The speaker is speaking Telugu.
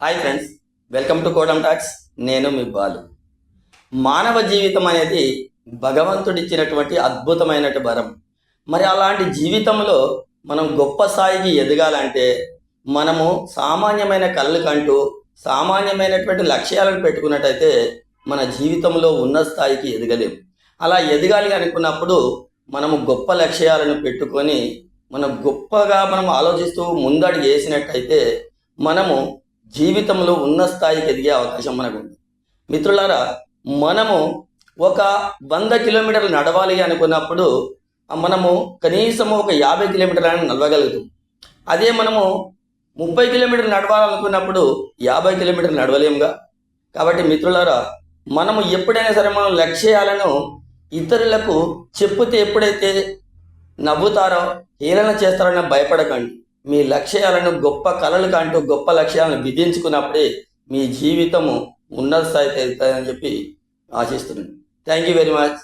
Hi friends welcome to Kodam talks నేను మీ బాలు. మానవ జీవితం అనేది భగవంతుడిచ్చినటువంటి అద్భుతమైనటువంటి వరం. మరి అలాంటి జీవితంలో మనం గొప్ప స్థాయికి ఎదగాలంటే మనము సామాన్యమైన కళ్ళు కంటూ సామాన్యమైనటువంటి లక్ష్యాలను పెట్టుకున్నట్టయితే మన జీవితంలో ఉన్న స్థాయికి ఎదగలేము అలా ఎదగాలి అనుకున్నప్పుడు మనము గొప్ప లక్ష్యాలను పెట్టుకొని మనం గొప్పగా మనం ఆలోచిస్తూ ముందడుగు వేసినట్టయితే మనము జీవితంలో ఉన్న స్థాయికి ఎదిగే అవకాశం మనకు ఉంది మిత్రులారా మనము ఒక వంద కిలోమీటర్లు నడవాలి అనుకున్నప్పుడు మనము కనీసం ఒక యాభై కిలోమీటర్లను నడవగలుగుతాం. అదే మనము ముప్పై కిలోమీటర్లు నడవాలనుకున్నప్పుడు యాభై కిలోమీటర్లు నడవలేముగా? కాబట్టి మిత్రులారా మనము ఎప్పుడైనా సరే మనం లక్ష్యాలను ఇతరులకు చెప్పుతే ఎప్పుడైతే నవ్వుతారో హేళన చేస్తారని భయపడకండి. మీ లక్ష్యాలను గొప్ప కళలుగా అంటూ గొప్ప లక్ష్యాలను విధించుకున్నప్పుడే మీ జీవితము ఉన్నత స్థాయికి వెళ్తాయని చెప్పి ఆశిస్తున్నాను. Thank you very much